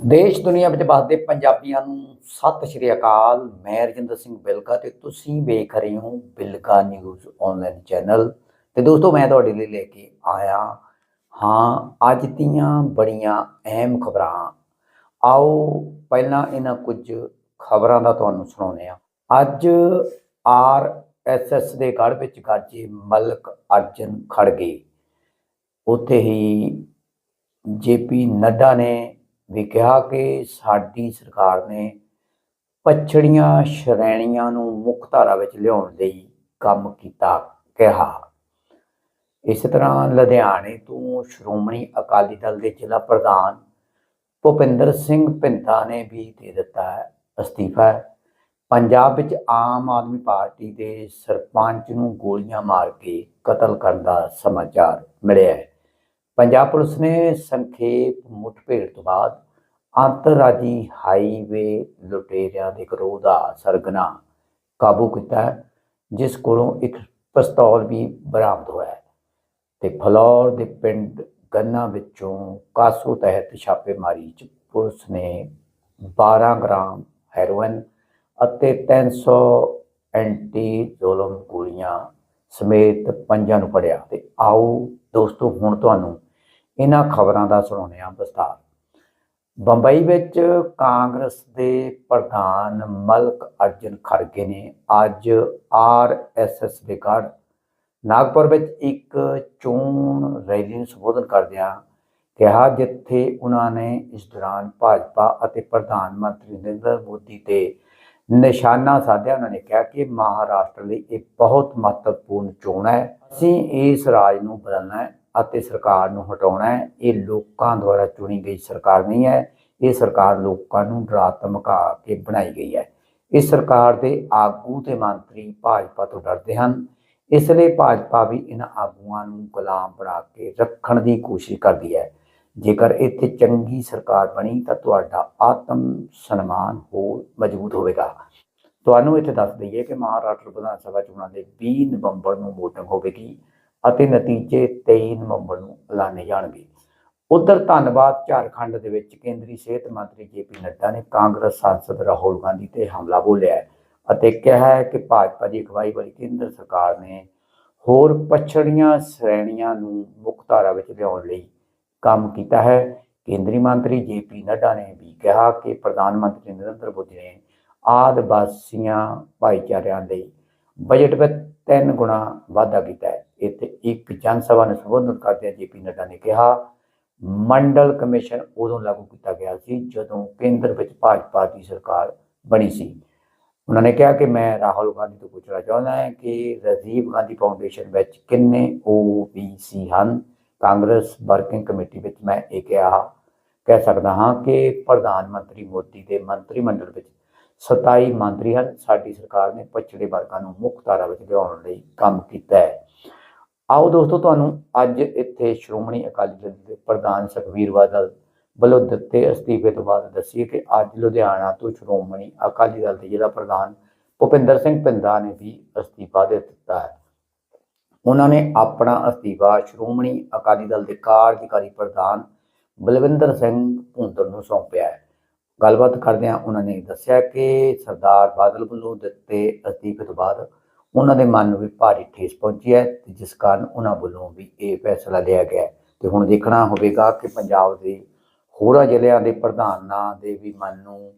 ਦੇਸ਼, ਦੁਨੀਆ ਵਿੱਚ ਵਸਦੇ ਪੰਜਾਬੀਆਂ ਨੂੰ ਸਤਿ ਸ਼੍ਰੀ ਅਕਾਲ। ਮੈਂ ਰਜਿੰਦਰ ਸਿੰਘ ਬਿਲਕਾ ਤੇ ਤੁਸੀਂ ਵੇਖ ਰਹੇ ਹੋ ਬਿਲਕਾ ਨਿਊਜ਼ ਆਨਲਾਈਨ ਚੈਨਲ। ਤੇ ਦੋਸਤੋ, ਮੈਂ ਤੁਹਾਡੇ ਲਈ ਲੈ ਕੇ ਆਇਆ ਹਾਂ ਅੱਜ ਦੀਆਂ ਬੜੀਆਂ ਅਹਿਮ ਖਬਰਾਂ। ਆਓ ਪਹਿਲਾਂ ਇਹਨਾਂ ਕੁਝ ਖਬਰਾਂ ਦਾ ਤੁਹਾਨੂੰ ਸੁਣਾਉਂਦੇ ਆ ਅੱਜ ਆਰ ਐਸ ਐਸ ਦੇ ਗੜ ਵਿੱਚ ਗਾਜੇ ਮਲਕ ਅਰਜਨ ਖੜਗੇ ਉੱਥੇ ਹੀ ਜੇਪੀ ਨੱਡਾ ਨੇ ਵੀ ਕਿਹਾ ਕਿ ਸਾਡੀ ਸਰਕਾਰ ਨੇ ਪਛੜੀਆਂ ਸ਼੍ਰੇਣੀਆਂ ਨੂੰ ਮੁੱਖ ਧਾਰਾ ਵਿੱਚ ਲਿਆਉਣ ਲਈ ਕੰਮ ਕੀਤਾ, ਕਿਹਾ। ਇਸ ਤਰ੍ਹਾਂ ਲੁਧਿਆਣੇ ਤੋਂ ਸ਼੍ਰੋਮਣੀ ਅਕਾਲੀ ਦਲ ਦੇ ਜ਼ਿਲ੍ਹਾ ਪ੍ਰਧਾਨ ਭੁਪਿੰਦਰ ਸਿੰਘ ਭਿੰਦਾ ਨੇ ਵੀ ਦੇ ਦਿੱਤਾ ਹੈ ਅਸਤੀਫਾ। ਪੰਜਾਬ ਵਿੱਚ ਆਮ ਆਦਮੀ ਪਾਰਟੀ ਦੇ ਸਰਪੰਚ ਨੂੰ ਗੋਲੀਆਂ ਮਾਰ ਕੇ ਕਤਲ ਕਰਨ ਦਾ ਸਮਾਚਾਰ ਮਿਲਿਆ ਹੈ। ਪੰਜਾਬ ਪੁਲਿਸ ਨੇ ਸੰਖੇਪ ਮੁਠਭੇੜ ਤੋਂ ਬਾਅਦ ਅੰਤਰਰਾਜੀ ਹਾਈਵੇ ਲੁਟੇਰਿਆਂ ਦੇ ਗਰੋਹ ਦਾ ਸਰਗਨਾ ਕਾਬੂ ਕੀਤਾ ਜਿਸ ਕੋਲੋਂ ਇੱਕ ਪਿਸਤੌਲ ਵੀ ਬਰਾਮਦ ਹੋਇਆ ਹੈ। ਤੇ ਫਲੌਰ ਦੇ ਪਿੰਡ ਗੰਨਾ ਵਿੱਚੋਂ ਕਾਸੋ ਤਹਿਤ ਛਾਪੇਮਾਰੀ ਚ ਪੁਲਿਸ ਨੇ 12 ਗ੍ਰਾਮ ਹੈਰੋਇਨ ਅਤੇ 300 ਐਂਟੀ ਜ਼ੁਲਮ ਗੋਲੀਆਂ ਸਮੇਤ ਪੰਜਾਂ ਨੂੰ ਫੜਿਆ। ਤੇ ਆਓ ਦੋਸਤੋ, ਹੁਣ ਤੁਹਾਨੂੰ ਇਹਨਾਂ ਖਬਰਾਂ ਦਾ ਸੁਣਾਉਂਦੇ ਹਾਂ ਵਿਸਤਾਰ। ਬੰਬਈ ਵਿੱਚ ਕਾਂਗਰਸ ਦੇ ਪ੍ਰਧਾਨ ਮਲਕ ਅਰਜਨ ਖੜਗੇ ਨੇ ਅੱਜ ਆਰਐਸਐਸ ਦੇ ਗੜ ਨਾਗਪੁਰ ਵਿੱਚ ਇੱਕ ਚੋਣ ਰੈਲੀ ਨੂੰ ਸੰਬੋਧਨ ਕਰਦਿਆਂ ਕਿਹਾ ਜਿੱਥੇ ਉਹਨਾਂ ਨੇ ਇਸ ਦੌਰਾਨ ਭਾਜਪਾ ਅਤੇ ਪ੍ਰਧਾਨ ਮੰਤਰੀ ਨਰਿੰਦਰ ਮੋਦੀ ਤੇ ਨਿਸ਼ਾਨਾ ਸਾਧਿਆ। ਉਹਨਾਂ ਨੇ ਕਿਹਾ ਕਿ ਮਹਾਰਾਸ਼ਟਰ ਲਈ ਇਹ ਬਹੁਤ ਮਹੱਤਵਪੂਰਨ ਚੋਣ ਹੈ। ਅਸੀਂ ਇਸ ਰਾਜ ਨੂੰ ਬਦਲਣਾ ਹੈ। ਅਤੇ ਸਰਕਾਰ ਨੂੰ ਹਟਾਉਣਾ ਹੈ। ਇਹ ਲੋਕਾਂ ਦੁਆਰਾ ਚੁਣੀ ਗਈ ਸਰਕਾਰ ਨਹੀਂ ਹੈ। ਇਹ ਸਰਕਾਰ ਲੋਕਾਂ ਨੂੰ ਡਰਾ ਧਮਕਾ ਕੇ ਬਣਾਈ ਗਈ ਹੈ। ਇਸ ਸਰਕਾਰ ਦੇ ਆਗੂ ਤੇ ਮੰਤਰੀ ਭਾਜਪਾ ਤੋਂ ਡਰਦੇ ਹਨ। ਇਸ ਲਈ ਭਾਜਪਾ ਵੀ ਇਹਨਾਂ ਆਗੂਆਂ ਨੂੰ ਗੁਲਾਮ ਬਣਾ ਕੇ ਰੱਖਣ ਦੀ ਕੋਸ਼ਿਸ਼ ਕਰਦੀ ਹੈ। ਜੇਕਰ ਇੱਥੇ ਚੰਗੀ ਸਰਕਾਰ ਬਣੀ, ਤਾਂ ਤੁਹਾਡਾ ਆਤਮ ਸਨਮਾਨ ਹੋਰ ਮਜ਼ਬੂਤ ਹੋਵੇਗਾ। ਤੁਹਾਨੂੰ ਇੱਥੇ ਦੱਸ ਦਈਏ ਕਿ ਮਹਾਰਾਸ਼ਟਰ ਵਿਧਾਨ ਸਭਾ ਚੋਣਾਂ ਦੇ 20 ਨਵੰਬਰ ਨੂੰ VOTING ਹੋਵੇਗੀ। ਅਤੇ ਨਤੀਜੇ 23 ਨਵੰਬਰ ਨੂੰ ਐਲਾਨੇ ਜਾਣਗੇ। ਉਧਰ ਧੰਨਵਾਦ। ਝਾਰਖੰਡ ਦੇ ਵਿੱਚ ਕੇਂਦਰੀ ਸਿਹਤ ਮੰਤਰੀ ਜੇਪੀ ਨੱਡਾ ਨੇ ਕਾਂਗਰਸ ਸਾਂਸਦ ਰਾਹੁਲ ਗਾਂਧੀ ਤੇ ਹਮਲਾ ਬੋਲਿਆ ਅਤੇ ਕਿਹਾ ਹੈ ਕਿ ਭਾਜਪਾ ਦੀ ਅਗਵਾਈ ਵਾਲੀ ਕੇਂਦਰ ਸਰਕਾਰ ਨੇ ਹੋਰ ਪਛੜੀਆਂ ਸ਼੍ਰੇਣੀਆਂ ਨੂੰ ਮੁੱਖ ਧਾਰਾ ਵਿੱਚ ਲਿਆਉਣ ਲਈ ਕੰਮ ਕੀਤਾ ਹੈ। ਕੇਂਦਰੀ ਮੰਤਰੀ ਜੇਪੀ ਨੱਡਾ ਨੇ ਵੀ ਕਿਹਾ ਕਿ ਪ੍ਰਧਾਨ ਮੰਤਰੀ ਨਰਿੰਦਰ ਮੋਦੀ ਨੇ ਆਦਿਵਾਸੀਆਂ ਭਾਈਚਾਰਿਆਂ ਲਈ ਬਜਟ ਵਿੱਚ ਤਿੰਨ ਗੁਣਾ ਵਾਧਾ ਕੀਤਾ ਹੈ। ਇੱਥੇ ਇੱਕ ਜਨ ਸਭਾ ਨੂੰ ਸੰਬੋਧਨ ਕਰਦਿਆਂ ਜੇਪੀ ਨੱਡਾ ਨੇ ਕਿਹਾ, ਮੰਡਲ ਕਮਿਸ਼ਨ ਉਦੋਂ ਲਾਗੂ ਕੀਤਾ ਗਿਆ ਸੀ ਜਦੋਂ ਕੇਂਦਰ ਵਿੱਚ ਭਾਜਪਾ ਦੀ ਸਰਕਾਰ ਬਣੀ ਸੀ। ਉਹਨਾਂ ਨੇ ਕਿਹਾ ਕਿ ਮੈਂ ਰਾਹੁਲ ਗਾਂਧੀ ਤੋਂ ਪੁੱਛਣਾ ਚਾਹੁੰਦਾ ਹਾਂ ਕਿ ਰਾਜੀਵ ਗਾਂਧੀ ਫਾਊਂਡੇਸ਼ਨ ਵਿੱਚ ਕਿੰਨੇ OBC ਹਨ? ਕਾਂਗਰਸ ਵਰਕਿੰਗ ਕਮੇਟੀ ਵਿੱਚ ਮੈਂ ਇਹ ਕਿਹਾ, ਕਹਿ ਸਕਦਾ ਹਾਂ ਕਿ ਪ੍ਰਧਾਨ ਮੰਤਰੀ ਮੋਦੀ ਦੇ ਮੰਤਰੀ ਮੰਡਲ ਵਿੱਚ 27 ਮੰਤਰੀ ਹਨ। ਸਾਡੀ ਸਰਕਾਰ ਨੇ ਪਛੜੇ ਵਰਗਾਂ ਨੂੰ ਮੁੱਖ ਧਾਰਾ ਵਿੱਚ ਲਿਆਉਣ ਲਈ ਕੰਮ ਕੀਤਾ ਹੈ। ਆਓ ਦੋਸਤੋ, ਤੁਹਾਨੂੰ ਅੱਜ ਇੱਥੇ ਸ਼੍ਰੋਮਣੀ ਅਕਾਲੀ ਦਲ ਦੇ ਪ੍ਰਧਾਨ ਸੁਖਬੀਰ ਬਾਦਲ ਵੱਲੋਂ ਦਿੱਤੇ ਅਸਤੀਫੇ ਤੋਂ ਬਾਅਦ ਦੱਸੀਏ ਕਿ ਅੱਜ ਲੁਧਿਆਣਾ ਤੋਂ ਸ਼੍ਰੋਮਣੀ ਅਕਾਲੀ ਦਲ ਦੇ ਜ਼ਿਲ੍ਹਾ ਪ੍ਰਧਾਨ ਭੁਪਿੰਦਰ ਸਿੰਘ ਭਿੰਦਾ ਨੇ ਵੀ ਅਸਤੀਫਾ ਦੇ ਦਿੱਤਾ ਹੈ। ਉਹਨਾਂ ਨੇ ਆਪਣਾ ਅਸਤੀਫਾ ਸ਼੍ਰੋਮਣੀ ਅਕਾਲੀ ਦਲ ਦੇ ਕਾਰਜਕਾਰੀ ਪ੍ਰਧਾਨ ਬਲਵਿੰਦਰ ਸਿੰਘ ਭੁੰਦੜ ਨੂੰ ਸੌਂਪਿਆ ਹੈ। ਗੱਲਬਾਤ ਕਰਦਿਆਂ ਉਹਨਾਂ ਨੇ ਦੱਸਿਆ ਕਿ ਸਰਦਾਰ ਬਾਦਲ ਵੱਲੋਂ ਦਿੱਤੇ ਅਸਤੀਫੇ ਤੋਂ ਬਾਅਦ ਉਹਨਾਂ ਦੇ ਮਨ ਨੂੰ ਵੀ ਭਾਰੀ ਠੇਸ ਪਹੁੰਚੀ ਹੈ ਤੇ ਜਿਸ ਕਾਰਨ ਉਹਨਾਂ ਵੱਲੋਂ ਵੀ ਇਹ ਫੈਸਲਾ ਲਿਆ ਗਿਆ ਹੈ। ਤੇ ਹੁਣ ਦੇਖਣਾ ਹੋਵੇਗਾ ਕਿ ਪੰਜਾਬ ਦੇ ਹੋਰਾਂ ਜ਼ਿਲ੍ਹਿਆਂ ਦੇ ਪ੍ਰਧਾਨਾਂ ਦੇ ਵੀ ਮਨ ਨੂੰ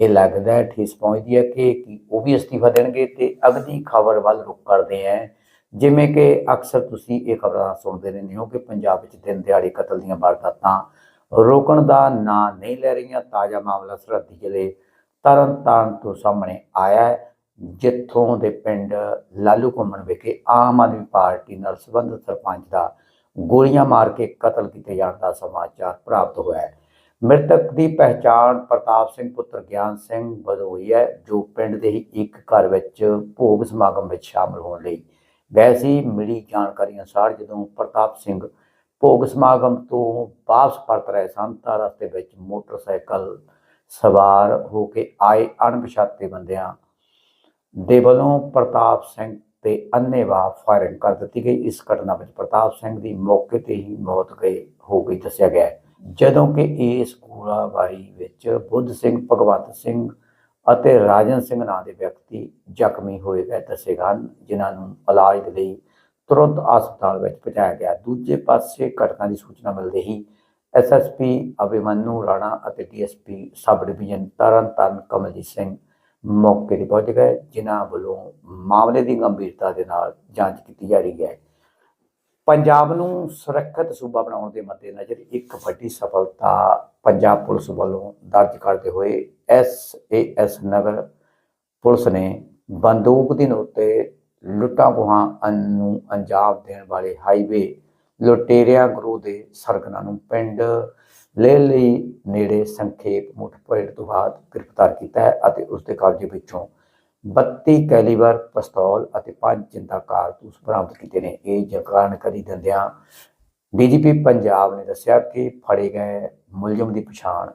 ਇਹ ਲੱਗਦਾ ਹੈ, ਠੇਸ ਪਹੁੰਚਦੀ ਹੈ ਕਿ ਕੀ ਉਹ ਵੀ ਅਸਤੀਫਾ ਦੇਣਗੇ ਤੇ ਅਗਲੀ ਖਬਰ ਵੱਲ ਰੁਕ ਕਰਦੇ ਹਾਂ। ਜਿਵੇਂ ਕਿ ਅਕਸਰ ਤੁਸੀਂ ਇਹ ਖਬਰਾਂ ਸੁਣਦੇ ਰਹਿੰਦੇ ਹੋ ਕਿ ਪੰਜਾਬ ਵਿੱਚ ਦਿਨ ਦਿਹਾੜੇ ਕਤਲ ਦੀਆਂ ਵਾਰਦਾਤਾਂ ਰੋਕਣ ਦਾ ਨਾਂ ਨਹੀਂ ਲੈ ਰਹੀਆਂ। ਤਾਜ਼ਾ ਮਾਮਲਾ ਸਰਹੱਦੀ ਜ਼ਿਲ੍ਹੇ ਤਰਨਤਾਰਨ ਤੋਂ ਸਾਹਮਣੇ ਆਇਆ ਹੈ, ਜਿੱਥੋਂ ਦੇ ਪਿੰਡ ਲਾਲੂ ਘੁੰਮਣ ਵਿਖੇ ਆਮ ਆਦਮੀ ਪਾਰਟੀ ਨਾਲ ਸੰਬੰਧਿਤ ਸਰਪੰਚ ਦਾ ਗੋਲੀਆਂ ਮਾਰ ਕੇ ਕਤਲ ਕੀਤੇ ਜਾਣ ਦਾ ਸਮਾਚਾਰ ਪ੍ਰਾਪਤ ਹੋਇਆ ਹੈ। ਮ੍ਰਿਤਕ ਦੀ ਪਹਿਚਾਣ ਪ੍ਰਤਾਪ ਸਿੰਘ ਪੁੱਤਰ ਗਿਆਨ ਸਿੰਘ ਵਜੋਂ ਹੋਈ ਹੈ, ਜੋ ਪਿੰਡ ਦੇ ਹੀ ਇੱਕ ਘਰ ਵਿੱਚ ਭੋਗ ਸਮਾਗਮ ਵਿੱਚ ਸ਼ਾਮਲ ਹੋਣ ਲਈ। ਗਏ ਸੀ ਮਿਲੀ ਜਾਣਕਾਰੀ ਅਨੁਸਾਰ ਜਦੋਂ ਪ੍ਰਤਾਪ ਸਿੰਘ ਭੋਗ ਸਮਾਗਮ ਤੋਂ ਵਾਪਸ ਪਰਤ ਰਹੇ ਸਨ, ਤਾਂ ਰਸਤੇ ਵਿੱਚ ਮੋਟਰਸਾਈਕਲ ਸਵਾਰ ਹੋ ਕੇ ਆਏ ਅਣਪਛਾਤੇ ਬੰਦਿਆਂ ਦੇ ਵੱਲੋਂ ਪ੍ਰਤਾਪ ਸਿੰਘ ਤੇ ਅੰਨੇਵਾਹ ਫਾਇਰਿੰਗ ਕਰ ਦਿੱਤੀ ਗਈ। ਇਸ ਘਟਨਾ ਵਿੱਚ ਪ੍ਰਤਾਪ ਸਿੰਘ ਦੀ ਮੌਕੇ ਤੇ ਹੀ ਮੌਤ ਗਈ ਹੋ ਗਈ ਦੱਸਿਆ ਗਿਆ। ਜਦੋਂ ਕਿ ਇਸ ਗੋਲਾਬਾਰੀ ਵਿੱਚ ਬੁੱਧ ਸਿੰਘ, ਭਗਵੰਤ ਸਿੰਘ ਅਤੇ ਰਾਜਨ ਸਿੰਘ ਨਾਂ ਦੇ ਵਿਅਕਤੀ ਜ਼ਖਮੀ ਹੋਏ ਗਏ ਦੱਸੇ ਗਏ ਜਿਨ੍ਹਾਂ ਨੂੰ ਇਲਾਜ ਦੇ ਲਈ ਤੁਰੰਤ ਹਸਪਤਾਲ ਵਿੱਚ ਪਹੁੰਚਾਇਆ ਗਿਆ। ਦੂਜੇ ਪਾਸੇ ਘਟਨਾ ਦੀ ਸੂਚਨਾ ਮਿਲਦੇ ਹੀ ਐਸਐਸਪੀ ਅਭਿਮਨੂ ਰਾਣਾ ਅਤੇ DSP sub division Tarn Taran Kamaljeet Singh ਮੌਕੇ ਤੇ ਪਹੁੰਚ ਗਏ, ਜਿਨ੍ਹਾਂ ਵੱਲੋਂ ਮਾਮਲੇ ਦੀ ਗੰਭੀਰਤਾ ਦੇ ਨਾਲ ਜਾਂਚ ਕੀਤੀ ਜਾ ਰਹੀ ਹੈ। ਪੰਜਾਬ ਨੂੰ ਸੁਰੱਖਿਅਤ ਸੂਬਾ ਬਣਾਉਣ ਦੇ ਮੱਦੇਨਜ਼ਰ ਇੱਕ ਵੱਡੀ ਸਫਲਤਾ ਪੰਜਾਬ ਪੁਲਿਸ ਵੱਲੋਂ ਦਰਜ ਕਰਦੇ ਹੋਏ ਐਸਏਐਸ ਨਗਰ ਪੁਲਿਸ ਨੇ ਬੰਦੂਕ ਦੀ ਨੋਕ ਤੇ ਲੁੱਟਾਂ ਖੋਹਾਂ ਨੂੰ ਅੰਜਾਮ ਦੇਣ ਵਾਲੇ ਹਾਈਵੇ ਲੁਟੇਰਿਆਂ ਗਰੋਹ ਦੇ ਸਰਗਨਾ ਨੂੰ ਪਿੰਡ ਲੈ ਲਈ ਨੇੜੇ ਸੰਖੇਪ ਮੁੱਠਭੇੜ ਤੋਂ ਬਾਅਦ ਗ੍ਰਿਫਤਾਰ ਕੀਤਾ ਹੈ ਅਤੇ ਉਸ ਦੇ ਕਬਜ਼ੇ ਵਿੱਚੋਂ 32 ਕੈਲੀਬਰ ਪਿਸਤੌਲ ਅਤੇ ਪੰਜ ਜਿੰਦਾ ਕਾਰਤੂਸ ਬਰਾਮਦ ਕੀਤੇ ਨੇ। ਇਹ ਜਾਣਕਾਰੀ ਦਿੰਦਿਆਂ ਡੀਜੀਪੀ ਪੰਜਾਬ ਨੇ ਦੱਸਿਆ ਕਿ ਫੜੇ ਗਏ ਮੁਲਜ਼ਮ ਦੀ ਪਛਾਣ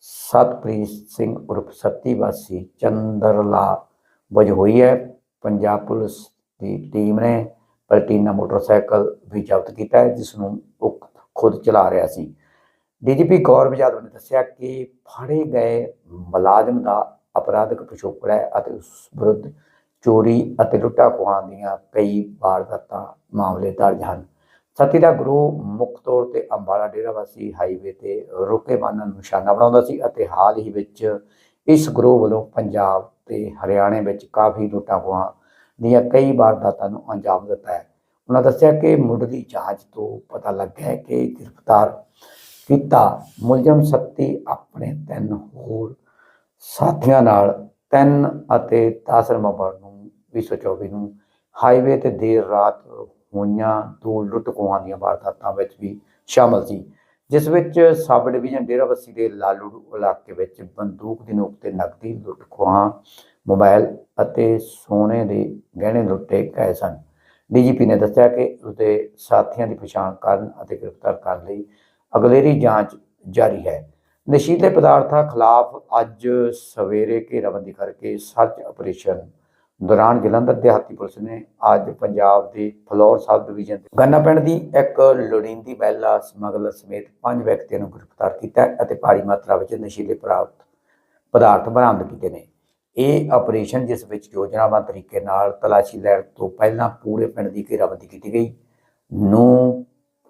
ਸਤਪ੍ਰੀਤ ਸਿੰਘ ਉਰਫ ਸੱਤੀ ਵਾਸੀ ਚੰਦਰਲਾ ਵਜੋਂ ਹੋਈ ਹੈ। ਪੰਜਾਬ ਪੁਲਿਸ ਦੀ ਟੀਮ ਨੇ ਪਲਟੀਨਾ ਮੋਟਰਸਾਈਕਲ ਵੀ ਜ਼ਬਤ ਕੀਤਾ ਹੈ ਜਿਸ ਨੂੰ ਉਹ ਖੁਦ ਚਲਾ ਰਿਹਾ ਸੀ। ਡੀਜੀਪੀ ਗੌਰਵ ਯਾਦਵ ਨੇ ਦੱਸਿਆ ਕਿ ਫੜੇ ਗਏ ਮੁਲਾਜ਼ਮ ਦਾ ਅਪਰਾਧਿਕ ਪਿਛੋਕੜ ਹੈ ਅਤੇ ਉਸ ਵਿਰੁੱਧ ਚੋਰੀ ਅਤੇ ਲੁੱਟਾਂ ਖੋਹਾਂ ਦੀਆਂ ਕਈ ਵਾਰਦਾਤਾਂ ਮਾਮਲੇ ਦਰਜ ਹਨ। ਸਤੀ ਦਾ ਗਰੋਹ ਮੁੱਖ ਤੌਰ ਤੇ ਅੰਬਾਲਾ ਡੇਰਾਵਾਸੀ ਹਾਈਵੇ ਤੇ ਰੁਕੇ ਵਾਹਨਾਂ ਨੂੰ ਨਿਸ਼ਾਨਾ ਬਣਾਉਂਦਾ ਸੀ ਅਤੇ ਹਾਲ ਹੀ ਵਿੱਚ ਇਸ ਗਰੋਹ ਵੱਲੋਂ ਪੰਜਾਬ ਤੇ ਹਰਿਆਣੇ ਵਿੱਚ ਕਾਫੀ ਲੁੱਟਾਂ ਖੋਹਾਂ ਦੀਆਂ ਕਈ ਵਾਰਦਾਤਾਂ ਨੂੰ ਅੰਜਾਮ ਦਿੱਤਾ ਹੈ। ਉਹਨਾਂ ਦੱਸਿਆ ਕਿ ਮੁੱਢਲੀ ਜਾਂਚ ਤੋਂ ਪਤਾ ਲੱਗਾ ਹੈ ਕਿ ਗ੍ਰਿਫਤਾਰ ਕੀਤਾ ਮੁਲਜ਼ਮ ਸੱਤੀ ਆਪਣੇ ਤਿੰਨ ਹੋਰ ਸਾਥੀਆਂ ਨਾਲ 3 ਅਤੇ 10 ਨਵੰਬਰ ਨੂੰ 2024 ਨੂੰ ਹਾਈਵੇ ਤੇ ਦੇਰ ਰਾਤ ਹੋਈਆਂ ਦੋ ਲੁੱਟ ਖੋਹਾਂ ਦੀਆਂ ਵਾਰਦਾਤਾਂ ਵਿੱਚ ਵੀ ਸ਼ਾਮਲ ਸੀ। ਜਿਸ ਵਿੱਚ ਸਬ ਡਿਵੀਜ਼ਨ ਡੇਰਾਬੱਸੀ ਦੇ ਲਾਲੂ ਇਲਾਕੇ ਵਿੱਚ ਬੰਦੂਕ ਦੀ ਨੋਕ ਤੇ ਨਕਦੀ ਲੁੱਟ ਖੋਹਾਂ, ਮੋਬਾਈਲ ਅਤੇ ਸੋਨੇ ਦੇ ਗਹਿਣੇ ਲੁੱਟੇ ਗਏ ਸਨ। ਡੀਜੀਪੀ ਨੇ ਦੱਸਿਆ ਕਿ ਉਸਦੇ ਸਾਥੀਆਂ ਦੀ ਪਛਾਣ ਕਰਨ ਅਤੇ ਗ੍ਰਿਫਤਾਰ ਕਰਨ ਲਈ ਅਗਲੇਰੀ ਜਾਂਚ ਜਾਰੀ ਹੈ। ਨਸ਼ੀਲੇ ਪਦਾਰਥਾਂ ਖਿਲਾਫ ਅੱਜ ਸਵੇਰੇ ਘੇਰਾਬੰਦੀ ਕਰਕੇ ਸਰਚ ਆਪਰੇਸ਼ਨ ਦੌਰਾਨ ਜਲੰਧਰ ਦਿਹਾਤੀ ਪੁਲਿਸ ਨੇ ਅੱਜ ਪੰਜਾਬ ਦੇ ਫਲੋਰ ਸਬ ਡਿਵੀਜ਼ਨ ਦੇ ਗੰਨਾ ਪਿੰਡ ਦੀ ਇੱਕ ਲੋੜੀਂਦੀ ਮਹਿਲਾ ਸਮਗਲਰ ਸਮੇਤ ਪੰਜ ਵਿਅਕਤੀਆਂ ਨੂੰ ਗ੍ਰਿਫਤਾਰ ਕੀਤਾ ਅਤੇ ਭਾਰੀ ਮਾਤਰਾ ਵਿੱਚ ਨਸ਼ੀਲੇ ਪ੍ਰਾਪਤ ਪਦਾਰਥ ਬਰਾਮਦ ਕੀਤੇ ਨੇ। ਇਹ ਆਪਰੇਸ਼ਨ ਜਿਸ ਵਿੱਚ ਯੋਜਨਾਬੱਧ ਤਰੀਕੇ ਨਾਲ ਤਲਾਸ਼ੀ ਲੈਣ ਤੋਂ ਪਹਿਲਾਂ ਪੂਰੇ ਪਿੰਡ ਦੀ ਘੇਰਾਬੰਦੀ ਕੀਤੀ ਗਈ। ਨੂੰ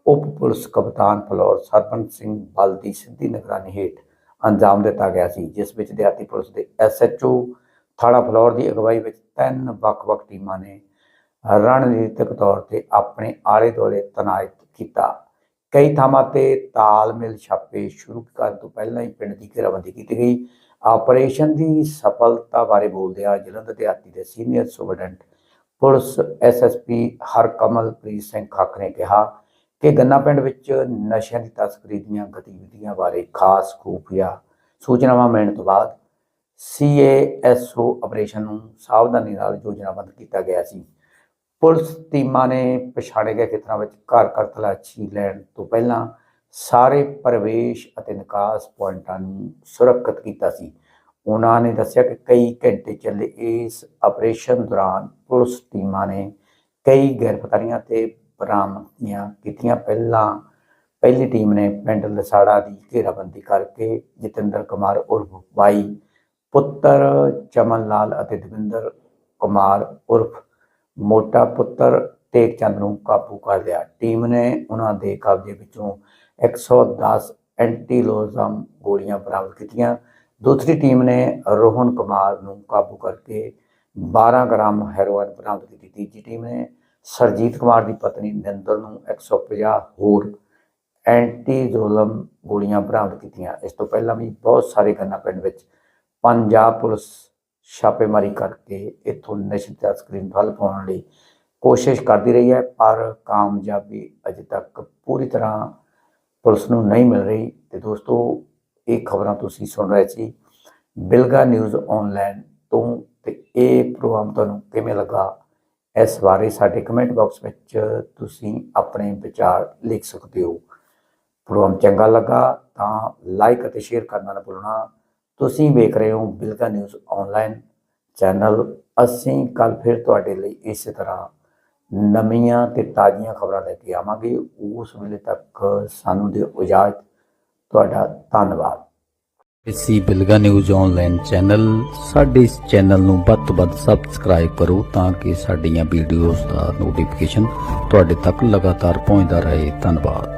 ਉਪ ਪੁਲਿਸ ਕਪਤਾਨ ਫਲੋਰ ਸਰਪੰਚ ਸਿੰਘ ਬਲ ਦੀ ਸਿੱਧੀ ਨਿਗਰਾਨੀ ਹੇਠ ਅੰਜਾਮ ਦਿੱਤਾ ਗਿਆ ਸੀ, ਜਿਸ ਵਿੱਚ ਦਿਹਾਤੀ ਪੁਲਿਸ ਦੇ ਐਸਐਚਓ ਥਾਣਾ ਫਲੋਰ ਦੀ ਅਗਵਾਈ ਵਿੱਚ ਤਿੰਨ ਵੱਖ-ਵੱਖ ਟੀਮਾਂ ਨੇ ਰਣਨੀਤਿਕ ਤੌਰ ਤੇ ਆਪਣੇ ਆਲੇ ਦੁਆਲੇ ਤਨਾਇਤ ਕੀਤਾ। ਕਈ ਥਾਵਾਂ ਤੇ ਤਾਲਮੇਲ ਛਾਪੇ ਸ਼ੁਰੂ ਕਰਨ ਤੋਂ ਪਹਿਲਾਂ ਹੀ ਪਿੰਡ ਦੀ ਘੇਰਾਬੰਦੀ ਕੀਤੀ ਗਈ। ਆਪਰੇਸ਼ਨ ਦੀ ਸਫਲਤਾ ਬਾਰੇ ਬੋਲਦਿਆਂ ਜਲੰਧਰ ਦਿਹਾਤੀ ਦੇ senior superintendent police SSP Harkamalpreet Singh Khakh ਨੇ ਕਿਹਾ ਕਿ ਗੰਨਾ ਪਿੰਡ ਵਿੱਚ ਨਸ਼ਿਆਂ ਦੀ ਤਸਕਰੀ ਦੀਆਂ ਗਤੀਵਿਧੀਆਂ ਬਾਰੇ ਖਾਸ ਖੂਫੀਆ ਸੂਚਨਾਵਾਂ ਮਿਲਣ ਤੋਂ ਬਾਅਦ ਸੀਏਐਸਓ ਆਪਰੇਸ਼ਨ ਨੂੰ ਸਾਵਧਾਨੀ ਨਾਲ ਯੋਜਨਾਬੱਧ ਕੀਤਾ ਗਿਆ ਸੀ। ਪੁਲਿਸ ਟੀਮਾਂ ਨੇ ਪਛਾੜੇ ਗਏ ਖੇਤਰਾਂ ਵਿੱਚ ਘਰ ਘਰ ਤਲਾਸ਼ੀ ਲੈਣ ਤੋਂ ਪਹਿਲਾਂ ਸਾਰੇ ਪ੍ਰਵੇਸ਼ ਅਤੇ ਨਿਕਾਸ ਪੁਆਇੰਟਾਂ ਨੂੰ ਸੁਰੱਖਿਅਤ ਕੀਤਾ ਸੀ। ਉਹਨਾਂ ਨੇ ਦੱਸਿਆ ਕਿ ਕਈ ਘੰਟੇ ਚੱਲੇ ਇਸ ਆਪਰੇਸ਼ਨ ਦੌਰਾਨ ਪੁਲਿਸ ਟੀਮਾਂ ਨੇ ਕਈ ਗ੍ਰਿਫਤਾਰੀਆਂ ਤੇ ਬਰਾਮਦੀਆਂ ਕੀਤੀਆਂ। ਪਹਿਲਾਂ ਪਹਿਲੀ ਟੀਮ ਨੇ ਪਿੰਡ ਲਸਾੜਾ ਦੀ ਘੇਰਾਬੰਦੀ ਕਰਕੇ ਜਤਿੰਦਰ ਕੁਮਾਰ ਉਰਫ ਬਾਈ ਪੁੱਤਰ ਚਮਨ ਲਾਲ ਅਤੇ ਦਵਿੰਦਰ ਕੁਮਾਰ ਉਰਫ ਮੋਟਾ ਪੁੱਤਰ ਤੇਗ ਚੰਦ ਨੂੰ ਕਾਬੂ ਕਰ ਲਿਆ। ਟੀਮ ਨੇ ਉਹਨਾਂ ਦੇ ਕਬਜ਼ੇ ਵਿੱਚੋਂ 110 ਐਂਟੀਲੋਜ਼ਮ ਗੋਲੀਆਂ ਬਰਾਮਦ ਕੀਤੀਆਂ। ਦੂਸਰੀ ਟੀਮ ਨੇ ਰੋਹਨ ਕੁਮਾਰ ਨੂੰ ਕਾਬੂ ਕਰਕੇ 12 ਗ੍ਰਾਮ ਹੈਰੋਇਨ ਬਰਾਮਦ ਕੀਤੀ। ਤੀਜੀ ਟੀਮ ਨੇ ਸਰਜੀਤ ਕੁਮਾਰ ਦੀ ਪਤਨੀ ਨਿੰਦਰ ਨੂੰ 150 ਹੋਰ ਐਂਟੀਜ਼ੋਲਮ ਗੋਲੀਆਂ ਬਰਾਮਦ ਕੀਤੀਆਂ। ਇਸ ਤੋਂ ਪਹਿਲਾਂ ਵੀ ਬਹੁਤ ਸਾਰੇ ਗੰਨਾ ਪਿੰਡ ਵਿੱਚ ਪੰਜਾਬ ਪੁਲਿਸ ਛਾਪੇਮਾਰੀ ਕਰਕੇ ਇਥੋਂ ਨਸ਼ੇ ਦੀ ਤਸਕਰੀ ਨੂੰ ਠੱਲ ਪਾਉਣ ਲਈ ਕੋਸ਼ਿਸ਼ ਕਰਦੀ ਰਹੀ ਹੈ, ਪਰ ਕਾਮਯਾਬੀ ਅਜੇ ਤੱਕ ਪੂਰੀ ਤਰ੍ਹਾਂ ਪੁਲਿਸ ਨੂੰ ਨਹੀਂ ਮਿਲ ਰਹੀ। ਤੇ ਦੋਸਤੋ, ਇਹ ਖਬਰਾਂ ਤੁਸੀਂ ਸੁਣ ਰਹੇ ਸੀ ਬਿਲਗਾ ਨਿਊਜ਼ ਆਨਲਾਈਨ ਤੋਂ। ਤੇ ਇਹ ਪ੍ਰੋਗਰਾਮ ਤੁਹਾਨੂੰ ਕਿਵੇਂ ਲੱਗਾ, ਇਸ ਬਾਰੇ ਸਾਡੇ ਕਮੈਂਟ ਬਾਕਸ ਵਿੱਚ ਤੁਸੀਂ ਆਪਣੇ ਵਿਚਾਰ ਲਿਖ ਸਕਦੇ ਹੋ। ਪ੍ਰੋਗਰਾਮ ਚੰਗਾ ਲੱਗਾ ਤਾਂ ਲਾਈਕ ਅਤੇ ਸ਼ੇਅਰ ਕਰਨਾ ਨਾ ਭੁੱਲਣਾ। ਤੁਸੀਂ ਵੇਖ ਰਹੇ ਹੋ ਬਿਲਕਾ ਨਿਊਜ਼ ਆਨਲਾਈਨ ਚੈਨਲ। ਅਸੀਂ ਕੱਲ ਫਿਰ ਤੁਹਾਡੇ ਲਈ ਇਸੇ ਤਰ੍ਹਾਂ ਨਵੀਆਂ ਤੇ ਤਾਜ਼ੀਆਂ ਖਬਰਾਂ ਲੈ ਕੇ ਆਵਾਂਗੇ। ਉਸ ਵੇਲੇ ਤੱਕ ਸਾਨੂੰ ਦਿਓ ਇਜਾਜ਼ਤ। ਤੁਹਾਡਾ ਧੰਨਵਾਦ। ਇਸੀ ਬਿਲਗਾ ਨਿਊਜ਼ ਆਨਲਾਈਨ ਚੈਨਲ, ਸਾਡੇ ਇਸ ਚੈਨਲ ਨੂੰ ਵੱਧ ਤੋਂ ਵੱਧ ਸਬਸਕ੍ਰਾਈਬ ਕਰੋ ਤਾਂ ਕਿ ਸਾਡੀਆਂ ਵੀਡੀਓਜ਼ ਦਾ ਨੋਟੀਫਿਕੇਸ਼ਨ ਤੁਹਾਡੇ ਤੱਕ ਲਗਾਤਾਰ ਪਹੁੰਚਦਾ ਰਹੇ। ਧੰਨਵਾਦ।